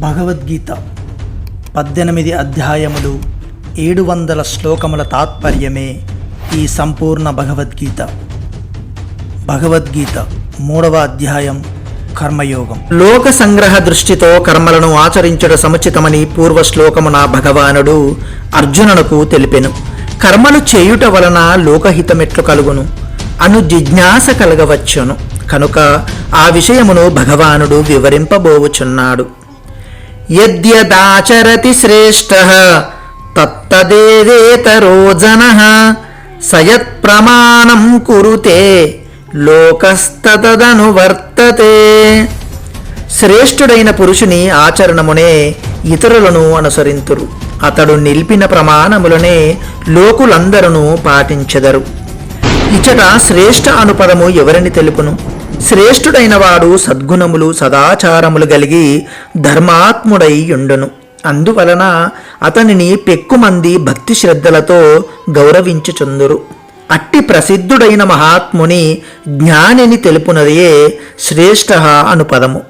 భగవద్గీత పద్దెనిమిది అధ్యాయములు ఏడు వందల శ్లోకముల తాత్పర్యమే ఈ సంపూర్ణ భగవద్గీత. భగవద్గీత మూడవ అధ్యాయం కర్మయోగం. లోక సంగ్రహ దృష్టితో కర్మలను ఆచరించడం సముచితమని పూర్వ శ్లోకమున భగవానుడు అర్జునునకు తెలిపెను. కర్మలు చేయుట వలన లోకహితమెట్లు కలుగును. అను జిజ్ఞాస కలగవచ్చును. కనుక ఆ విషయమును భగవానుడు వివరింపబోవుచున్నాడు. యద్యదాచరతి శ్రేష్ఠ తత్తదేవేతరో జన సయత్ప్రమాణం కురుతే లోకస్తదనువర్తతే శ్రేష్ఠుడైన పురుషుని ఆచరణమునే ఇతరులను అనుసరింతురు. అతడు నిలిపిన ప్రమాణములనే లోకులందరూ పాటించెదరు. ఇచట శ్రేష్ఠ అనుపదము ఎవరిని తెలుపును? శ్రేష్ఠుడైన వాడు సద్గుణములు సదాచారములు కలిగి ధర్మాత్ముడై ఉండును అందువలన అతనిని పెక్కుమంది భక్తి శ్రద్ధలతో గౌరవించుచుందురు. అట్టి ప్రసిద్ధుడైన మహాత్ముని జ్ఞానిని తెలుపునదే శ్రేష్ఠ అనుపదము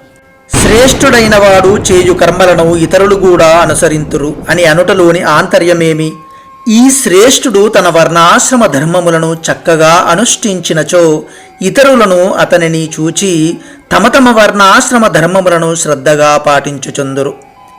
శ్రేష్ఠుడైన వాడు చేయు కర్మలను ఇతరులు కూడా అనుసరింతురు అని అనుటలోని ఆంతర్యమేమి? ఈ శ్రేష్ఠుడు తన వర్ణాశ్రమ ధర్మములను చక్కగా అనుష్ఠించినచో ఇతరులను అతనిని చూచి తమ తమ వర్ణాశ్రమ ధర్మములను శ్రద్ధగా పాటించుచుందురు.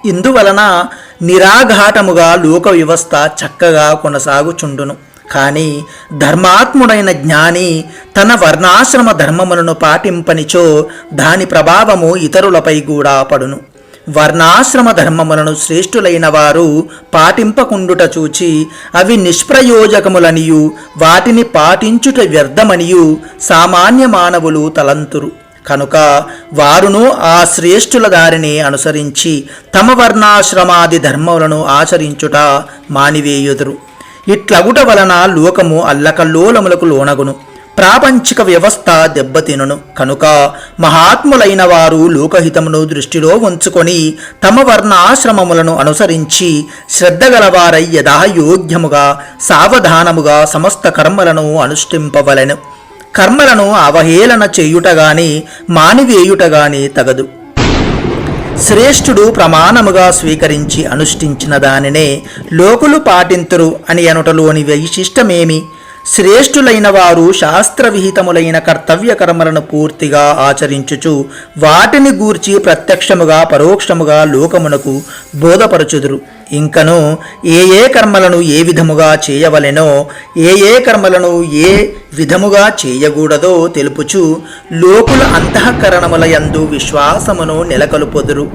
ఇందువలన నిరాఘాటముగా లోక వ్యవస్థ చక్కగా కొనసాగుచుండును. కానీ ధర్మాత్ముడైన జ్ఞాని తన వర్ణాశ్రమ ధర్మములను పాటింపనిచో దాని ప్రభావము ఇతరులపై కూడా పడును. వర్ణాశ్రమ ధర్మములను శ్రేష్ఠులైన వారు పాటింపకుండుట చూచి అవి నిష్ప్రయోజకములనియు వాటిని పాటించుట వ్యర్థమనియు సామాన్య మానవులు తలంతురు. కనుక వారును ఆ శ్రేష్ఠుల దారిని అనుసరించి తమ వర్ణాశ్రమాది ధర్మములను ఆచరించుట మానివేయుదురు. ఇట్లగుట వలన లోకము అల్లకల్లోలములకు లోనగును. ప్రాపంచిక వ్యవస్థ దెబ్బతినను. కనుక మహాత్ములైన వారు లోకహితమును దృష్టిలో ఉంచుకొని తమ వర్ణాశ్రమములను అనుసరించి శ్రద్ధగలవారై యథాయోగ్యముగా సావధానముగా సమస్త కర్మలను అనుష్ఠింపవలెను. కర్మలను అవహేళన చేయుటగాని మానివేయుటగాని తగదు. శ్రేష్ఠుడు ప్రమాణముగా స్వీకరించి అనుష్ఠించిన దానినే లోకులు పాటింతురు అని అనుటలోని వైశిష్టమేమి? శ్రేష్ఠులైన వారు శాస్త్రవిహితములైన కర్తవ్య కర్మలను పూర్తిగా ఆచరించుచు వాటిని గూర్చి ప్రత్యక్షముగా పరోక్షముగా లోకమునకు బోధపరచుదురు. ఇంకను ఏ ఏ కర్మలను ఏ విధముగా చేయవలెనో ఏ ఏ కర్మలను ఏ విధముగా చేయకూడదో తెలుపుచు లోకుల అంతఃకరణముల యందు విశ్వాసమును నెలకొల్పొదురు.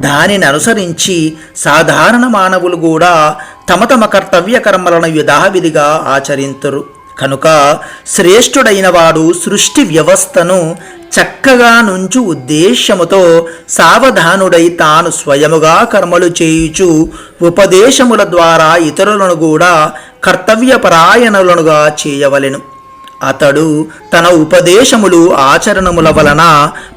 దానిని అనుసరించి సాధారణ మానవులు కూడా తమ తమ కర్తవ్య కర్మలను యథావిధిగా ఆచరింతురు. కనుక శ్రేష్ఠుడైన వాడు సృష్టి వ్యవస్థను చక్కగా నుంచు ఉద్దేశ్యముతో సావధానుడై తాను స్వయముగా కర్మలు చేయుచు ఉపదేశముల ద్వారా ఇతరులను కూడా కర్తవ్యపరాయణులనుగా చేయవలెను. అతడు తన ఉపదేశములు ఆచరణముల వలన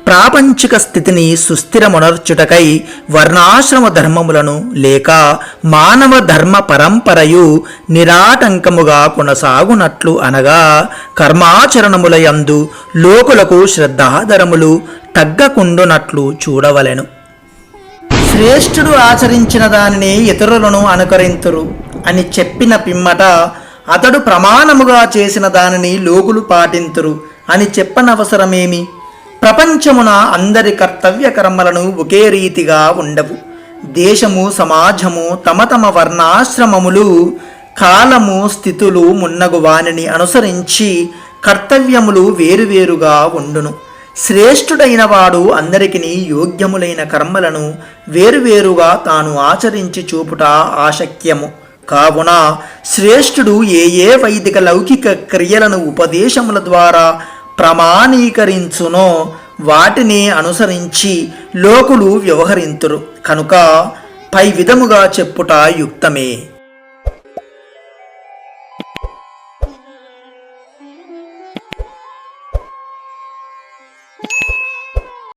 ప్రాపంచిక స్థితిని సుస్థిరమునర్చుటకై వర్ణాశ్రమ ధర్మములను లేక మానవ ధర్మ పరంపరయు నిరాటంకముగా కొనసాగునట్లు అనగా కర్మాచరణముల యందు లోకులకు శ్రద్ధాధరములు తగ్గకుండునట్లు చూడవలెను. శ్రేష్ఠుడు ఆచరించిన దానిని ఇతరులను అనుకరింతురు అని చెప్పిన పిమ్మట అతడు ప్రమాణముగా చేసిన దానిని లోకులు పాటింతురు అని చెప్పనవసరమేమి? ప్రపంచమున అందరి కర్తవ్య కర్మలను ఒకే రీతిగా ఉండవు. దేశము సమాజము తమ తమ వర్ణాశ్రమములు కాలము స్థితులు మున్నగు వానిని అనుసరించి కర్తవ్యములు వేరువేరుగా ఉండును. శ్రేష్ఠుడైన వాడు అందరికిని యోగ్యములైన కర్మలను వేరువేరుగా తాను ఆచరించి చూపుట ఆశక్యము కావున శ్రేష్ఠుడు ఏ ఏ వైదిక లౌకిక క్రియలను ఉపదేశముల ద్వారా ప్రమాణీకరించునో వాటిని అనుసరించి లోకులు వ్యవహరింతురు. కనుక పై విధముగా చెప్పుట యుక్తమే.